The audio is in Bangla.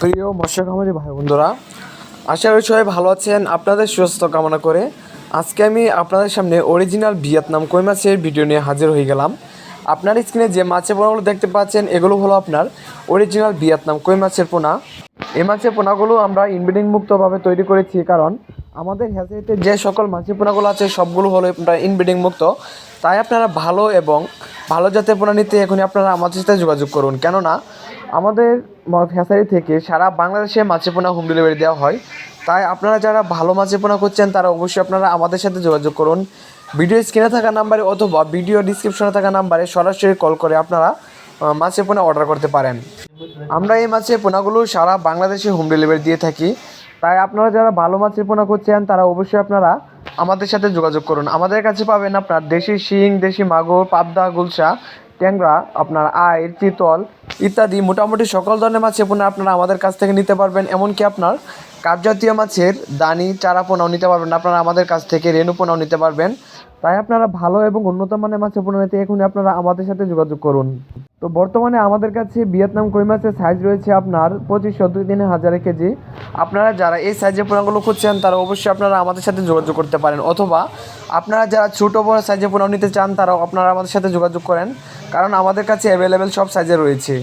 প্রিয় মৎস্য খামারি ভাই বন্ধুরা, আশা করি সবাই ভালো আছেন, আপনাদের সুস্থ কামনা করে। আজকে আমি আপনাদের সামনে অরিজিনাল ভিয়েতনাম কই মাছের ভিডিও নিয়ে হাজির হয়ে গেলাম। আপনার স্ক্রিনে যে মাছের পোনাগুলো দেখতে পাচ্ছেন, এগুলো হলো আপনার অরিজিনাল ভিয়েতনাম কই মাছের পোনা। এই মাছের পোনাগুলো আমরা ইনব্রিডিং মুক্তভাবে তৈরি করেছি, কারণ আমাদের হ্যাচারিতে যে সকল মাছের পোনাগুলো আছে, সবগুলো হলো আপনার ইনব্রিডিং মুক্ত। তাই আপনারা ভালো এবং ভালো জাতের পোনা নিতে এখনই আপনারা আমাদের সাথে যোগাযোগ করুন। কেননা আমাদের ফ্যাসারি থেকে সারা বাংলাদেশে মাছের পোনা হোম ডেলিভারি দেওয়া হয়। তাই আপনারা যারা ভালো মাছের পোনা করছেন তারা অবশ্যই আপনারা আমাদের সাথে যোগাযোগ করুন। ভিডিও স্ক্রিনে থাকা নাম্বারে অথবা ভিডিও ডিসক্রিপশনে থাকা নাম্বারে সরাসরি কল করে আপনারা মাছের পোনা অর্ডার করতে পারেন। আমরা এই মাছের পোনাগুলো সারা বাংলাদেশে হোম ডেলিভারি দিয়ে থাকি। তাই আপনারা যারা ভালো মাছের পোনা করছেন তারা অবশ্যই আপনারা আমাদের সাথে যোগাযোগ করুন। আমাদের কাছে পাবেন আপনার দেশি শিং, দেশি মাগুর, পাবদা, গুলশা ট্যাংরা, আপনার আয় চিতল ইত্যাদি মোটামুটি সকল ধরনের মাছ পোনা আপনারা আমাদের কাছ থেকে নিতে পারবেন। এমনকি আপনার কাপ জাতীয় মাছের দানি চারা পোনাও নিতে পারবেন। আপনারা আমাদের কাছ থেকে রেণু পোনাও নিতে পারবেন। তাই আপনারা ভালো এবং উন্নত মানের মাছের পোনা নিতে এখনই আপনারা আমাদের সাথে যোগাযোগ করুন। তো বর্তমানে আমাদের কাছে ভিয়েতনাম কই মাছের সাইজ রয়েছে আপনার পঁচিশশো দুই তিন হাজার কেজি। আপনারা যারা এই সাইজের পোনাগুলো খুঁজছেন, তারা অবশ্যই আপনারা আমাদের সাথে যোগাযোগ করতে পারেন। অথবা আপনারা যারা ছোটো বড় সাইজের পোনাও নিতে চান, তারাও আপনারা আমাদের সাথে যোগাযোগ করেন। কারণ আমাদের কাছে অ্যাভেলেবেল সব সাইজের রয়েছে।